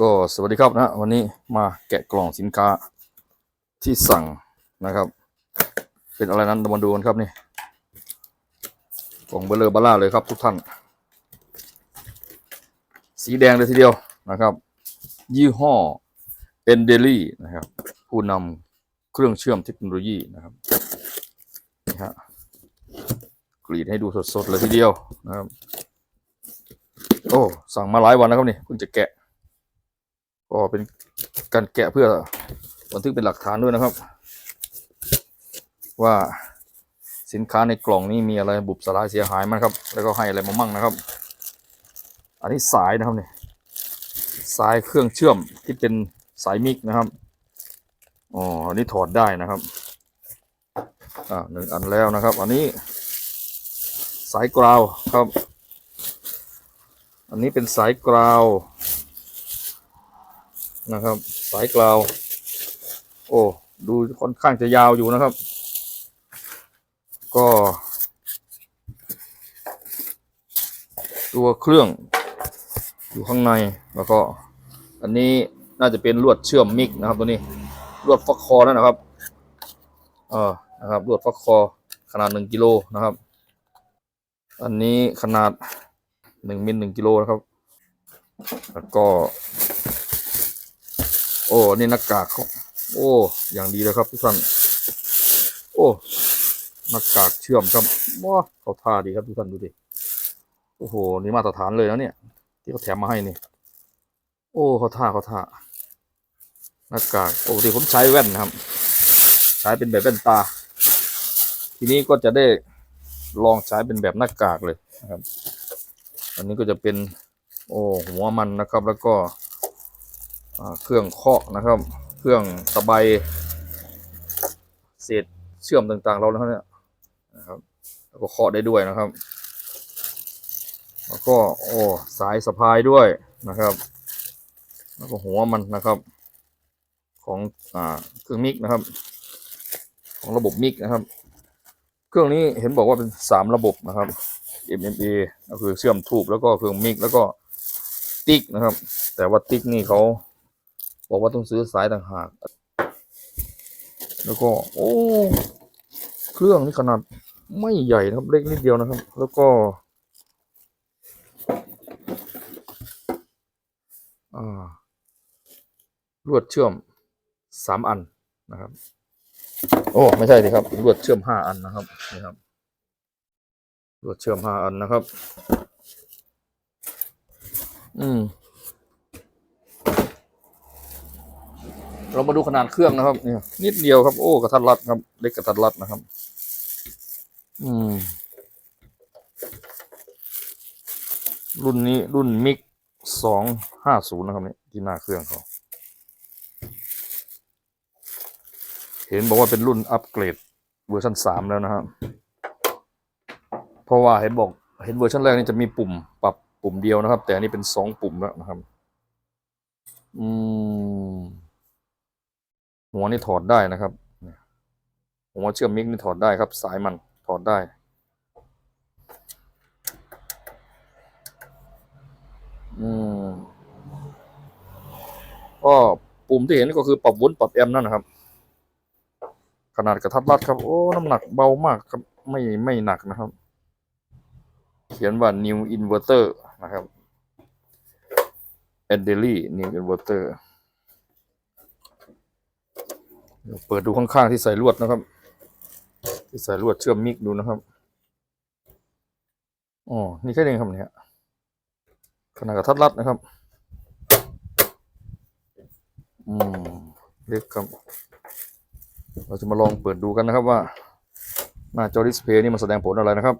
ก็สวัสดีครับนะวันนี้มาแกะกล่องสินค้าที่สั่งนะครับ เป็นอะไรนั้นมาดูกันครับนี่กล่องเบลเลอร์บาร่าเลยครับทุกท่าน สีแดงเลยทีเดียวนะครับ ยี่ห้อเอนเดลี่นะครับ ผู้นำเครื่องเชื่อมเทคโนโลยีนะครับนี่ฮะกรีดให้ดูสดๆเลยทีเดียวนะครับ โอ้ สั่งมาหลายวันแล้วครับนี่เพิ่งจะแกะ ก็เป็นการแกะเพื่อบันทึกเป็นหลักฐานด้วยนะครับ ว่าสินค้าในกล่องนี้มีอะไรบุบสลายเสียหายมั้งครับ แล้วก็ให้อะไรมามั่งนะครับ อันนี้สายนะครับเนี่ยสายเครื่องเชื่อมที่เป็นสายมิกนะครับอ๋ออันนี้ถอดได้นะครับอ่าหนึ่งอันแล้วนะครับ อันนี้สายกราวครับ อันนี้เป็นสายกราว นะครับ สายกราว โอ้ดูค่อนข้างจะยาวอยู่นะครับ ก็ ตัวเครื่องอยู่ข้างในแล้วก็ อันนี้น่าจะเป็นลวดเชื่อมมิกนะครับ ตัวนี้ลวดฟักคอนั่นนะครับเออนะครับลวดฟักคอขนาดหนึ่งกิโลนะครับ อันนี้ขนาดหนึ่งมิลหนึ่งกิโลนะครับ แล้วก็ โอ้นี่หน้ากากเขาโอ้ อย่างดีเลยครับทุกท่าน โอ้หน้ากากเชื่อมครับว้าเขาท่าดีครับทุกท่านดูดิโอ้โหนี่มาตรฐานเลยนะเนี่ย ที่เขาแถมมาให้นี่ โอ้เขาท่าเขาท่าหน้ากากปกติผมใช้แว่นนะครับ ใช้เป็นแบบแว่นตา ทีนี้ก็จะได้ลองใช้เป็นแบบหน้ากากเลยนะครับ อันนี้ก็จะเป็น โอ้หัวมันนะครับ แล้วก็ เครื่องเคาะนะครับ เครื่องตะไบเศษเชื่อมต่างๆ เราแล้วเนี่ยนะครับแล้วก็เคาะได้ด้วยนะครับ แล้วก็โอ้สายสะพายด้วยนะครับ แล้วก็หัวมันนะครับ ของอ่าเครื่องมิกนะครับ ของระบบมิกนะครับ เครื่องนี้เห็นบอกว่าเป็นสามระบบนะครับ MMA ก็คือเชื่อมทูบแล้วก็เครื่องมิกแล้วก็ติ๊กนะครับ แต่ว่าติ๊กนี่เขา บอกว่าต้องซื้อสายต่างหาก แล้วก็ โอ้ เครื่องนี่ขนาดไม่ใหญ่นะครับ เล็กนิดเดียวนะครับ แล้วก็อ่าลวดเชื่อมสามอันนะครับ โอ้ ไม่ใช่สิครับ ลวดเชื่อมห้าอันนะครับนี่ครับ ลวดเชื่อมห้าอันนะครับ อืม เรามาดูขนาดเครื่องนะครับนี่นิดเดียวครับ โอ้กระทัดรัดครับ เล็กกระทัดรัดนะครับ อืม รุ่นนี้รุ่นมิกสองห้าศูนย์นะครับนี่ที่หน้าเครื่องเขาเห็นบอกว่าเป็นรุ่นอัปเกรดเวอร์ชันสามแล้วนะครับ เพราะว่าเห็นบอกเห็นเวอร์ชันแรกนี่จะมีปุ่มปรับปุ่มเดียวนะครับ แต่อันนี้เป็นสองปุ่มแล้วนะครับ อืม หัวนี่ถอดได้นะครับหัวเชื่อมมิกนี่ถอดได้ครับ สายมันถอดได้อืมก็ปุ่มที่เห็นก็คือปรับวุ้นปรับแอมนั่นนะครับ ขนาดกระทัดรัดครับ โอ้ น้ำหนักเบามากครับ ไม่ไม่หนักนะครับ เขียนว่า new inverter นะครับ a d e l y new inverter เปิดดูข้างๆที่ใส่ลวดนะครับ ที่ใส่ลวดเชื่อมมิกดูนะครับอ๋อนี่แค่นี้ครับเนี่ยขนาดกระทัดรัดนะครับ อืมเล็กครับ เราจะมาลองเปิดดูกันนะครับว่า หน้าจอดิสเพย์นี่มันแสดงผลอะไรนะครับ